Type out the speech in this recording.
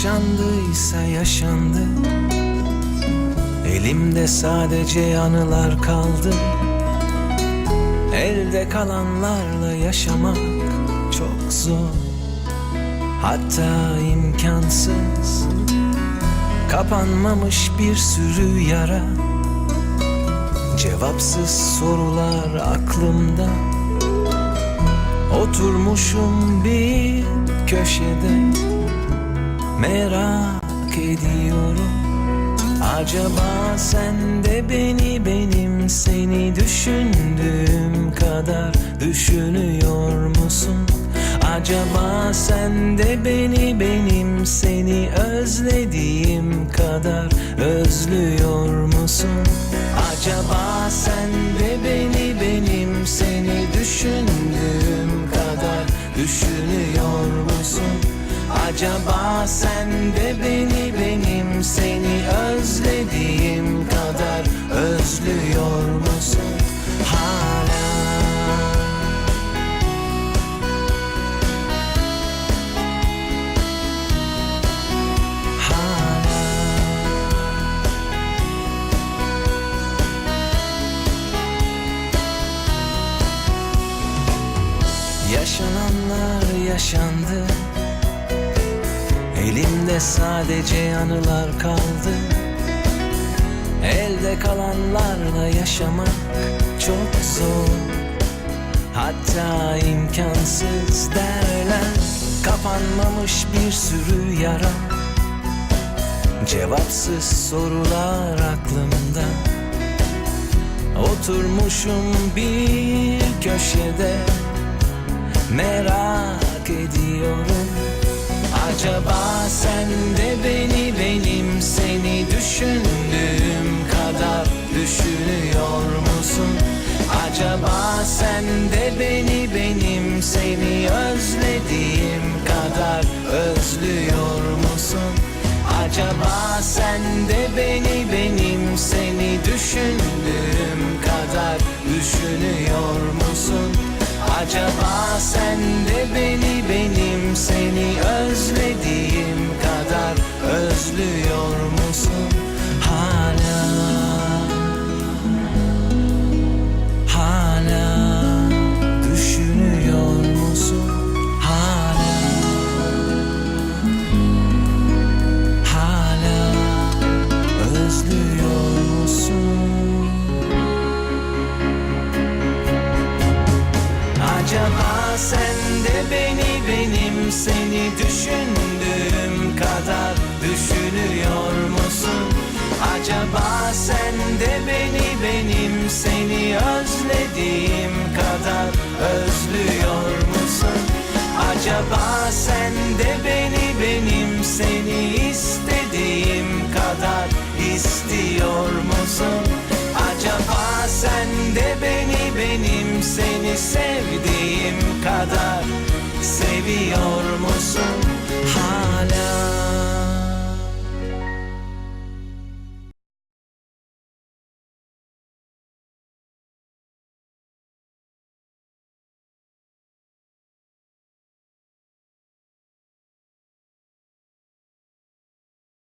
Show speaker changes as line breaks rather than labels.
yaşandıysa yaşandı. Elimde sadece anılar kaldı. Elde kalanlarla yaşamak çok zor. Hatta imkansız. Kapanmamış bir sürü yara. Cevapsız sorular aklımda. Oturmuşum bir köşede Merak ediyorum Acaba sen de beni benim seni düşündüğüm kadar düşünüyor musun? Acaba sen de beni benim seni özlediğim kadar özlüyor musun? Acaba sen de beni benim seni düşündüğüm kadar musun? Acaba sen de beni benim seni özlediğim kadar özlüyor musun? Hala. Hala. Yaşananlar yaşandı Elimde sadece anılar kaldı. Elde kalanlarla yaşamak çok zor. Hatta imkansız derler Kapanmamış bir sürü yara. Cevapsız sorular aklımda. Oturmuşum bir köşede Merak ediyorum Acaba sen de beni benim seni düşündüğüm kadar düşünüyor musun? Acaba sen de beni benim seni özlediğim kadar özlüyor musun? Acaba sen de beni benim seni düşündüğüm kadar düşünüyor musun? Acaba sen de beni benim seni özlediğim Acaba sen de beni benim seni düşündüğüm kadar düşünüyor musun? Acaba sen de beni benim seni özlediğim kadar özlüyor musun? Acaba sen de beni benim seni istediğim kadar istiyor musun? Acaba sen de beni benim seni sevdiğim kadar seviyor musun?